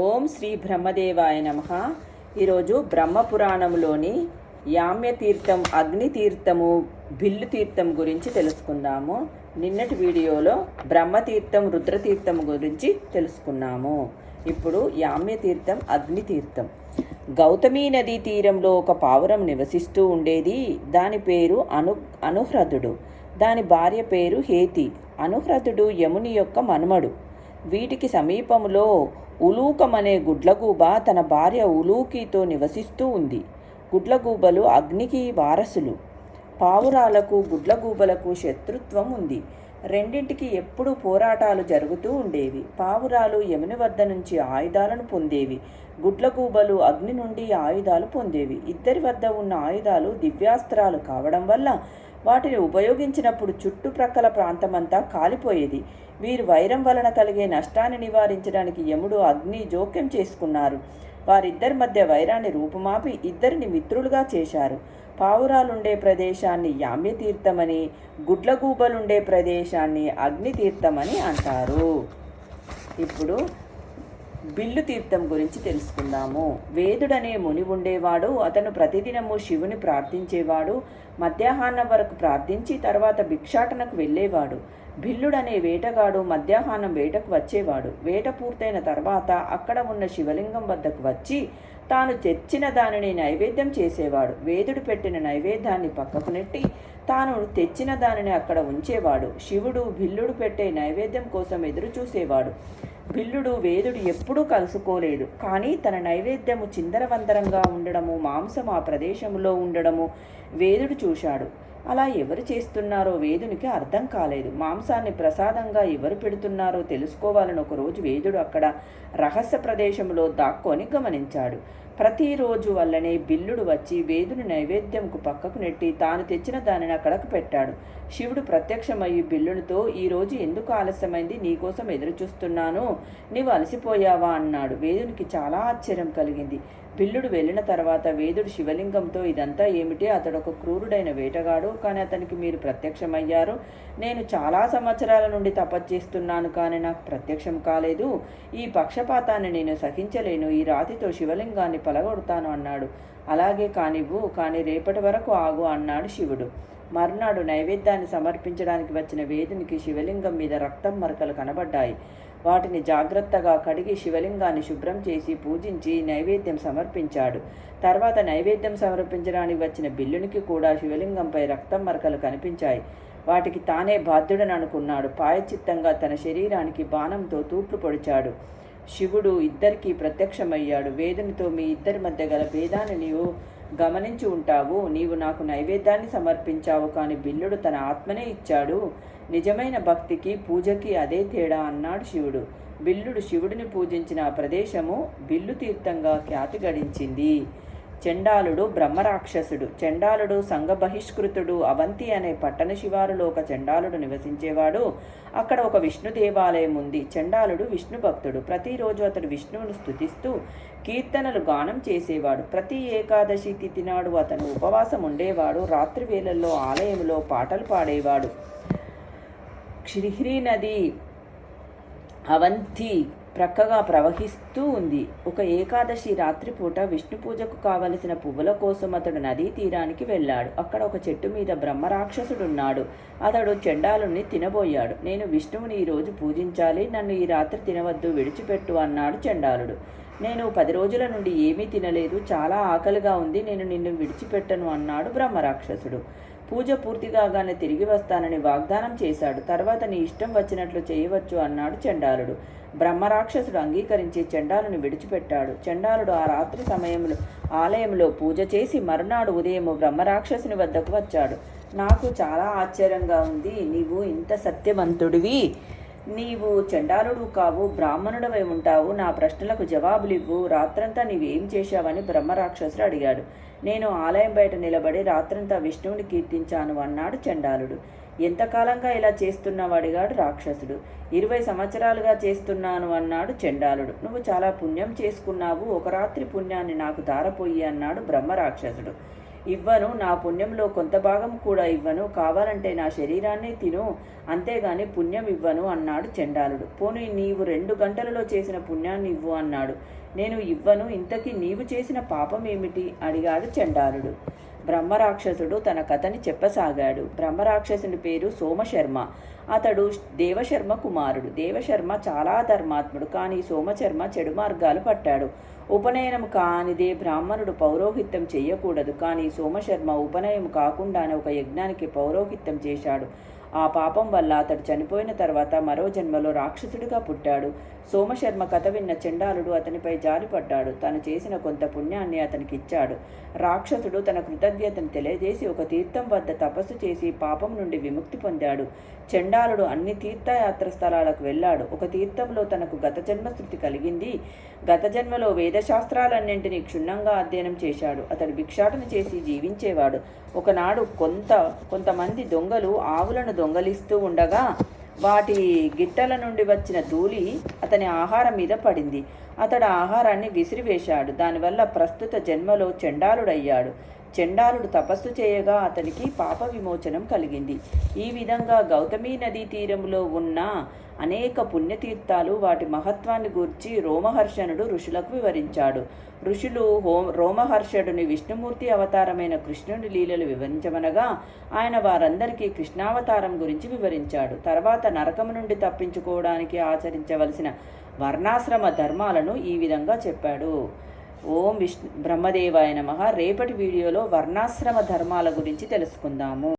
ఓం శ్రీ బ్రహ్మదేవాయ నమ. ఈరోజు బ్రహ్మపురాణంలోని యామ్యతీర్థం అగ్నితీర్థము బిల్లు తీర్థం గురించి తెలుసుకుందాము. నిన్నటి వీడియోలో బ్రహ్మతీర్థం రుద్రతీర్థం గురించి తెలుసుకున్నాము. ఇప్పుడు యామ్యతీర్థం అగ్నితీర్థం. గౌతమీ నదీ తీరంలో ఒక పావురం నివసిస్తూ ఉండేది. దాని పేరు అను అనుహ్రదుడు. దాని భార్య పేరు హేతి. అనుహ్రదుడు యముని యొక్క మనుమడు. వీటికి సమీపంలో ఉలూకం అనే గుడ్లగూబ తన భార్య ఉలూకితో నివసిస్తూ ఉంది. గుడ్లగూబలు అగ్నికి వారసులు. పావురాలకు గుడ్లగూబలకు శత్రుత్వం ఉంది. రెండింటికి ఎప్పుడూ పోరాటాలు జరుగుతూ ఉండేవి. పావురాలు యముని వద్ద నుంచి ఆయుధాలను పొందేవి. గుడ్లగూబలు అగ్ని నుండి ఆయుధాలు పొందేవి. ఇద్దరి వద్ద ఉన్న ఆయుధాలు దివ్యాస్త్రాలు కావడం వల్ల వాటిని ఉపయోగించినప్పుడు చుట్టుప్రక్కల ప్రాంతమంతా కాలిపోయేది. వీరు వైరం వలన కలిగే నష్టాన్ని నివారించడానికి యముడు అగ్ని జోక్యం చేసుకున్నారు. వారిద్దరి మధ్య వైరాన్ని రూపుమాపి ఇద్దరిని మిత్రులుగా చేశారు. పావురాలుండే ప్రదేశాన్ని యామ్యతీర్థమని గుడ్లగూబలుండే ప్రదేశాన్ని అగ్నితీర్థమని అంటారు. ఇప్పుడు బిల్లు తీర్థం గురించి తెలుసుకుందాము. వేదుడనే ముని ఉండేవాడు అతను ప్రతిదినము శివుని ప్రార్థించేవాడు మధ్యాహ్నం వరకు ప్రార్థించి తర్వాత భిక్షాటనకు వెళ్ళేవాడు. బిల్లుడనే వేటగాడు మధ్యాహ్నం వేటకు వచ్చేవాడు. వేట పూర్తయిన తర్వాత అక్కడ ఉన్న శివలింగం వద్దకు వచ్చి తాను తెచ్చిన దానిని నైవేద్యం చేసేవాడు. వేదుడు పెట్టిన నైవేద్యాన్ని పక్కకు నెట్టి తాను తెచ్చిన దానిని అక్కడ ఉంచేవాడు. శివుడు బిల్లుడు పెట్టే నైవేద్యం కోసం ఎదురు చూసేవాడు. బిల్లుడు వేదుడు ఎప్పుడూ కలుసుకోలేదు. కానీ తన నైవేద్యము చిందరవందరంగా ఉండడము మాంసం ఆ ప్రదేశంలో ఉండడము వేదుడు చూశాడు. అలా ఎవరు చేస్తున్నారో వేదునికి అర్థం కాలేదు. మాంసాన్ని ప్రసాదంగా ఎవరు పెడుతున్నారో తెలుసుకోవాలని ఒకరోజు వేదుడు అక్కడ రహస్య ప్రదేశంలో దాక్కొని గమనించాడు. ప్రతిరోజు వల్లనే బిల్లుడు వచ్చి వేదుని నైవేద్యంకు పక్కకు నెట్టి తాను తెచ్చిన దానిని అక్కడకు పెట్టాడు. శివుడు ప్రత్యక్షమయ్యి బిల్లునితో ఈరోజు ఎందుకు ఆలస్యమైంది? నీకోసం ఎదురుచూస్తున్నాను. నీవు అలసిపోయావా? అన్నాడు. వేదునికి చాలా ఆశ్చర్యం కలిగింది. బిల్లుడు వెళ్ళిన తర్వాత వేదుడు శివలింగంతో ఇదంతా ఏమిటి? అతడు ఒక క్రూరుడైన వేటగాడు. కానీ అతనికి మీరు ప్రత్యక్షమయ్యారు. నేను చాలా సంవత్సరాల నుండి తపస్చేస్తున్నాను కానీ నాకు ప్రత్యక్షం కాలేదు. ఈ పక్షపాతాన్ని నేను సహించలేను. ఈ రాతితో శివలింగాన్ని పలగొడతాను అన్నాడు. అలాగే కానివ్వు కానీ రేపటి వరకు ఆగు అన్నాడు శివుడు. మర్నాడు నైవేద్యాన్ని సమర్పించడానికి వచ్చిన వేదునికి శివలింగం మీద రక్తం మరకలు కనబడ్డాయి. వాటిని జాగ్రత్తగా కడిగి శివలింగాన్ని శుభ్రం చేసి పూజించి నైవేద్యం సమర్పించాడు. తర్వాత నైవేద్యం సమర్పించడానికి వచ్చిన బిల్లునికి కూడా శివలింగంపై రక్తం మరకలు కనిపించాయి. వాటికి తానే బాధ్యుడని అనుకున్నాడు పాయచిత్తంగా తన శరీరానికి బాణంతో తూట్లు పొడిచాడు. శివుడు ఇద్దరికీ ప్రత్యక్షమయ్యాడు. వేదునితో మీ ఇద్దరి మధ్య గల భేదాన్ని నీవు గమనించి ఉంటావు. నీవు నాకు నైవేద్యాన్ని సమర్పించావు కానీ బిల్లుడు తన ఆత్మనే ఇచ్చాడు. నిజమైన భక్తికి పూజకి అదే తేడా అన్నాడు శివుడు. బిల్లుడు శివుడిని పూజించిన ఆ ప్రదేశము బిల్లు తీర్థంగా ఖ్యాతి గడించింది. చండాలుడు బ్రహ్మరాక్షసుడు. చండాలుడు సంఘ బహిష్కృతుడు అవంతి అనే పట్టణ శివారులో ఒక చండాలుడు నివసించేవాడు. అక్కడ ఒక విష్ణు దేవాలయం ఉంది. చండాలుడు విష్ణు భక్తుడు. ప్రతిరోజు అతడు విష్ణువును స్తుతిస్తూ కీర్తనలు గానం చేసేవాడు. ప్రతి ఏకాదశి తిథి నాడు అతను ఉపవాసం ఉండేవాడు. రాత్రి వేళల్లో ఆలయంలో పాటలు పాడేవాడు. క్షిహ్రీ నది అవంతి ప్రక్కగా ప్రవహిస్తూ ఉంది. ఒక ఏకాదశి రాత్రిపూట విష్ణు పూజకు కావలసిన పువ్వుల కోసం అతడు నదీ తీరానికి వెళ్ళాడు. అక్కడ ఒక చెట్టు మీద బ్రహ్మరాక్షసుడున్నాడు అతడు చెండాలుని తినబోయాడు. నేను విష్ణువుని ఈరోజు పూజించాలి. నన్ను ఈ రాత్రి తినవద్దు విడిచిపెట్టు అన్నాడు చెండాలుడు. నేను పది రోజుల నుండి ఏమీ తినలేదు. చాలా ఆకలిగా ఉంది. నేను నిన్ను విడిచిపెట్టను అన్నాడు బ్రహ్మరాక్షసుడు పూజ పూర్తి కాగానే తిరిగి వస్తానని వాగ్దానం చేశాడు. తర్వాత నీ ఇష్టం వచ్చినట్లు చేయవచ్చు అన్నాడు చండాలుడు. బ్రహ్మరాక్షసుడు అంగీకరించి చండాలుని విడిచిపెట్టాడు. చండాలుడు ఆ రాత్రి సమయంలో ఆలయంలో పూజ చేసి మరునాడు ఉదయము బ్రహ్మరాక్షసుని వద్దకు వచ్చాడు. నాకు చాలా ఆశ్చర్యంగా ఉంది. నీవు ఇంత సత్యవంతుడివి. నీవు చండాలుడు కావు బ్రాహ్మణుడవై ఉంటావు. నా ప్రశ్నలకు జవాబులివ్వు. రాత్రంతా నీవేం చేశావని బ్రహ్మరాక్షసుడు అడిగాడు. నేను ఆలయం బయట నిలబడి రాత్రంతా విష్ణువుని కీర్తించాను అన్నాడు చండాలుడు. ఎంతకాలంగా ఇలా చేస్తున్నావు? అడిగాడు రాక్షసుడు. ఇరవై సంవత్సరాలుగా చేస్తున్నాను అన్నాడు చండాలుడు. నువ్వు చాలా పుణ్యం చేసుకున్నావు. ఒక రాత్రి పుణ్యాన్ని నాకు దారపోయి అన్నాడు బ్రహ్మరాక్షసుడు. ఇవ్వను నా పుణ్యంలో కొంత భాగం కూడా ఇవ్వను కావాలంటే నా శరీరాన్ని తిను అంతేగాని పుణ్యం ఇవ్వను అన్నాడు చండాలుడు. పోనీ నీవు రెండు గంటలలో చేసిన పుణ్యాన్ని ఇవ్వు అన్నాడు. నేను ఇవ్వను ఇంతకీ నీవు చేసిన పాపం ఏమిటి? అడిగాడు చండాలుడు. బ్రహ్మరాక్షసుడు తన కథని చెప్పసాగాడు. బ్రహ్మరాక్షసుని పేరు సోమశర్మ. అతడు దేవశర్మ కుమారుడు. దేవశర్మ చాలా ధర్మాత్ముడు కానీ సోమశర్మ చెడు మార్గాలు పట్టాడు. ఉపనయనం కానిదే బ్రాహ్మణుడు పౌరోహిత్యం చేయకూడదు కానీ సోమశర్మ ఉపనయం కాకుండానే ఒక యజ్ఞానికి పౌరోహిత్యం చేశాడు. ఆ పాపం వల్ల అతడు చనిపోయిన తర్వాత మరో జన్మలో రాక్షసుడిగా పుట్టాడు. సోమశర్మ కథ విన్న చండాలుడు అతనిపై జారిపడ్డాడు తను చేసిన కొంత పుణ్యాన్ని అతనికి ఇచ్చాడు రాక్షసుడు తన కృతజ్ఞతను తెలియజేసి ఒక తీర్థం వద్ద తపస్సు చేసి పాపం నుండి విముక్తి పొందాడు. చండాలుడు అన్ని తీర్థయాత్ర స్థలాలకు వెళ్ళాడు. ఒక తీర్థంలో తనకు గత జన్మ శృతి కలిగింది. గత జన్మలో వేదశాస్త్రాలన్నింటినీ క్షుణ్ణంగా అధ్యయనం చేశాడు. అతడు భిక్షాటన చేసి జీవించేవాడు. ఒకనాడు కొంత కొంతమంది దొంగలు ఆవులను దొంగలిస్తూ ఉండగా వాటి గిట్టల నుండి వచ్చిన ధూళి అతని ఆహారం మీద పడింది. అతడు ఆహారాన్ని విసిరివేశాడు. దానివల్ల ప్రస్తుత జన్మలో చెండాలుడయ్యాడు. చెండాలుడు తపస్సు చేయగా అతనికి పాప విమోచనం కలిగింది. ఈ విధంగా గౌతమీ నదీ తీరంలో ఉన్న అనేక పుణ్యతీర్థాలు వాటి మహత్వాన్ని గూర్చి రోమహర్షణుడు ఋషులకు వివరించాడు. ఋషులు హోమ రోమహర్షడుని విష్ణుమూర్తి అవతారమైన కృష్ణుడి లీలలు వివరించమనగా ఆయన వారందరికీ కృష్ణావతారం గురించి వివరించాడు. తర్వాత నరకము నుండి తప్పించుకోవడానికి ఆచరించవలసిన వర్ణాశ్రమ ధర్మాలను ఈ విధంగా చెప్పాడు. ఓం విష్ణు బ్రహ్మదేవాయ నమ. రేపటి వీడియోలో వర్ణాశ్రమ ధర్మాల గురించి తెలుసుకుందాము.